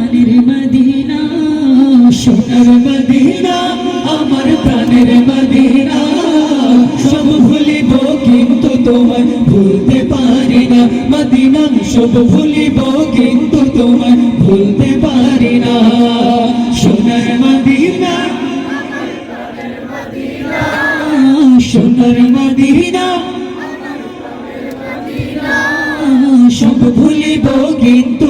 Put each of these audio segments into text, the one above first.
প্রাণের মদিনা, সোনার মদিনা, আমার প্রাণের মদিনা। সব ভুলিব কিন্তু তোমায় ভুলতে পারি না। মদিনা, সব ভুলিব কিন্তু তোমায় ভুলতে পারি না। সোনার মদিনা সোনার মদিনা, সব ভুলিব কিন্তু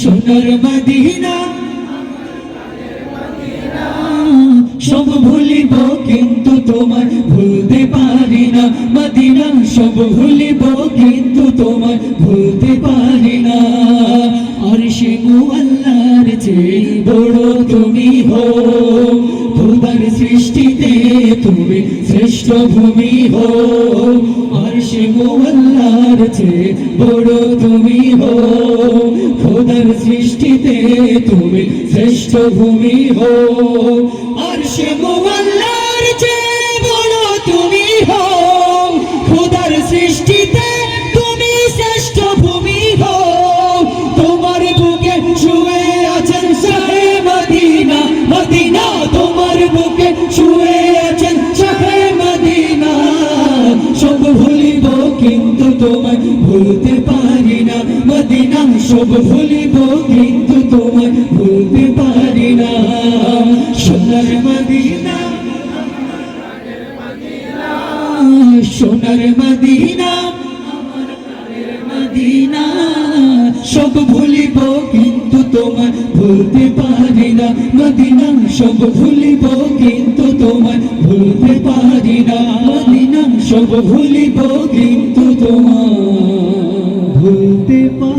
সোনার মদিনা। সব ভুলিব কিন্তু তোমার ভুলতে পারি না। মদিনা, সব ভুলিব কিন্তু তোমার ভুলতে পারি না। আর সে আল্লাহর চেয়ে বড় তুমি হো খোদার সৃষ্টিতে তুমি শ্রেষ্ঠ ভূমি হো আর সে আল্লাহর চেয়ে বড় তুমি হো খোদার সৃষ্টিতে তুমি শ্রেষ্ঠ ভূমি হো। আর সে তুমি হো। সৃষ্টিতে শ্রেষ্ঠ ভূমি তোমার মদিনা তোমার মদিনা। ভুলিব কিন্তু তোমায় ভুলতে সব ভুলিব কিন্তু তোমায় ভুলতে পারি না। সোনার মদিনা সোনার মদিনা, সব ভুলিব কিন্তু তোমার ভুলতে পারি না। মদিনা, সব ভুলিব কিন্তু তোমার ভুলতে পারি না। মদিনা, সব ভুলিব কিন্তু তোমার ভুলতে পারি